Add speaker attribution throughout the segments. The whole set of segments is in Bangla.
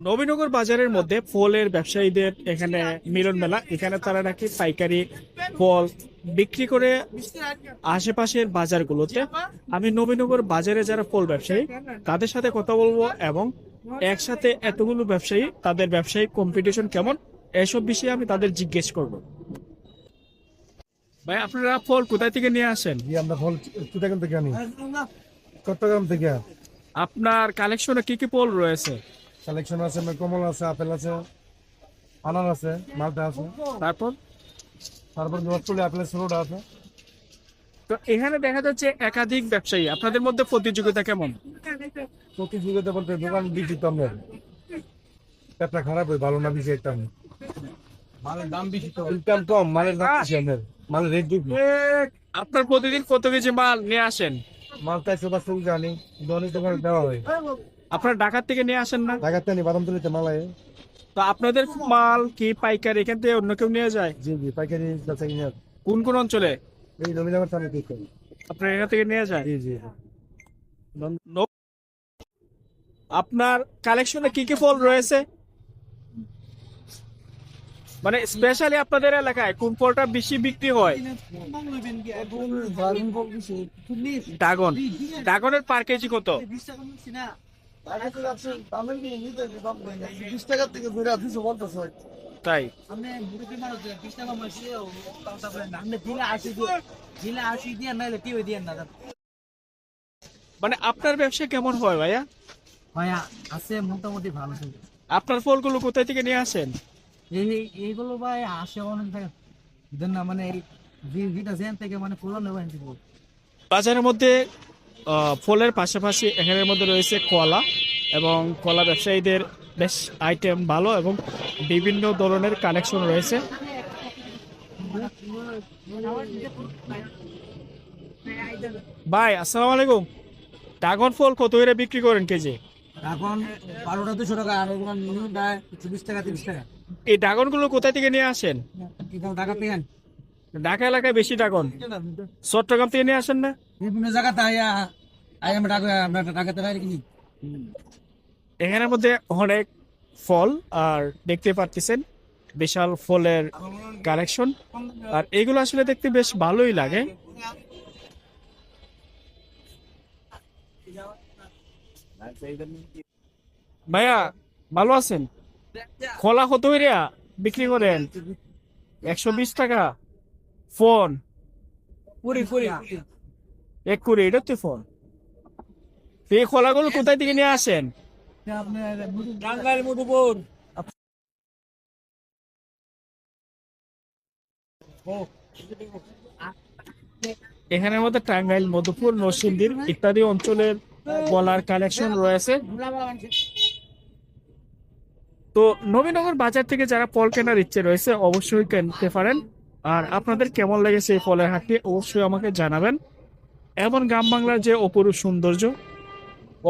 Speaker 1: নবীনগর বাজারের মধ্যে ফলের ব্যবসায়ীদের এখানে মিলন মেলা। এখানে তারা নাকি পাইকারি ফল বিক্রি করে আশেপাশের বাজারগুলোতে। আমি নবীনগর বাজারে যারা ফল ব্যবসায়ী তাদের সাথে কথা বলব এবং একসাথে এতগুলো ব্যবসায়ী তাদের ব্যবসায়িক কম্পিটিশন কেমন এসব বিষয়ে আমি তাদের জিজ্ঞেস করব। ভাই আপনারা ফল কোথায় থেকে নিয়ে আসেন?
Speaker 2: আমরা ফল থেকে আনি? চট্টগ্রাম থেকে।
Speaker 1: আপনার কালেকশনে কি কি ফল রয়েছে?
Speaker 2: কালেকশন আছে কমলা আছে আপেল আছে আনার আছে মালটা আছে।
Speaker 1: তারপর?
Speaker 2: তারপর নর্থপুরে আপেলের ষোলোটা আছে।
Speaker 1: তো এখানে দেখা যাচ্ছে একাধিক ব্যবসায়ী। আপনাদের মধ্যে প্রতিযোগিতা কেমন?
Speaker 2: প্রতিযোগিতা বলতে দোকান বিক্রি তো আমরা। পেটটা খারাপ হয় ভালো না বেশি একটা মালের দাম বেশি তো। ইনকাম কম মালের দাম বেশি আমাদের। মালের রেট
Speaker 1: আপনার প্রতিদিন কত কেজি মাল নিয়ে আসেন?
Speaker 2: মাল তাই সবার জানি দোকানে দোকানে দেওয়া হয়।
Speaker 1: আপনার ঢাকার থেকে নিয়ে আসেন না?
Speaker 2: ঢাকাতে আনি বাদাম তুলিতে মাল আয়
Speaker 1: তো আপনাদের মাল কি পাইকারি? এখান থেকে অন্য কেউ নিয়ে যায়?
Speaker 2: জি জি পাইকারি যাচাই নিয়ে
Speaker 1: কোন কোন অঞ্চলে?
Speaker 2: এই নবীনগর থানা করি
Speaker 1: আপনার এখান থেকে নিয়ে যায়?
Speaker 2: জি জি
Speaker 1: আপনার কালেকশনে কি কি ফল রয়েছে? মানে স্পেশালি আপনাদের এলাকায় কোন ফলটা বেশি বিক্রি হয়? ড্রাগন। ড্রাগনের পার কেজি কত? তাই? মানে আপনার ব্যবসা কেমন হয় ভাইয়া?
Speaker 3: ভাইয়া আছে মোটামুটি ভালো
Speaker 1: আপনার ফলগুলো কোথায় থেকে নিয়ে আসেন?
Speaker 3: এইগুলো ভাই আসে অনেক না মানে মানে
Speaker 1: বাজারের মধ্যে ফলের পাশাপাশি এখানের মধ্যে রয়েছে কলা এবং কলা ব্যবসায়ীদের বেশ আইটেম ভালো এবং বিভিন্ন ধরনের কালেকশন রয়েছে। ভাই, আসসালামু আলাইকুম। ড্রাগন ফল কত করে বিক্রি করেন কেজি?
Speaker 3: এখন বারোটা দুশো টাকা আর ওগুলো নিউটা চব্বিশ টাকা তিরিশ টাকা।
Speaker 1: এই ড্রাগনগুলো কোথায় থেকে নিয়ে আসেন?
Speaker 3: এখানে টাকা পেয়েন
Speaker 1: ঢাকা এলাকায় বেশি ড্রাগন? চট্টগ্রাম থেকে নিয়ে আসেন না?
Speaker 3: বিভিন্ন জায়গাতে আইয়া আই আমরা আমরা টাকাতে বাইরে কিনি।
Speaker 1: এখানের মধ্যে অনেক ফল আর দেখতে পারতেছেন বিশাল ফলের কালেকশন আর এগুলো আসলে দেখতে বেশ ভালোই লাগে। ভাইয়া ভালো আছেন? খোলা কত হইরা বিক্রি করেন? একশো বিশ টাকা। ফোন? এক কুড়ি এটা তো ফোন। এই খোলাগুলো কোথায় থেকে নিয়ে আসেন?
Speaker 3: টাঙ্গাইল মধুপুর।
Speaker 1: এখানের মধ্যে টাঙ্গাইল মধুপুর নরসিংদীর ইত্যাদি অঞ্চলের বলার কালেকশন রয়েছে। তো নবীনগর বাজার থেকে যারা ফল কেনার ইচ্ছে রয়েছে অবশ্যই কিনতে পারেন। আর আপনাদের কেমন লেগেছে এই ফলের হাটটি অবশ্যই আমাকে জানাবেন। এমন গ্রাম বাংলার যে অপরূপ সৌন্দর্য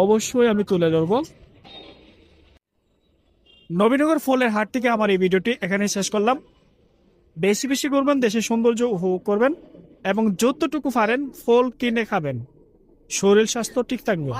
Speaker 1: অবশ্যই আমি তুলে ধরব। নবীনগর ফলের হাট থেকে আমার এই ভিডিওটি এখানে শেষ করলাম। বেশি বেশি করবেন দেশের সৌন্দর্য উপভোগ করবেন এবং যতটুকু পারেন ফল কিনে খাবেন। শরীর স্বাস্থ্য ঠিক থাকবে।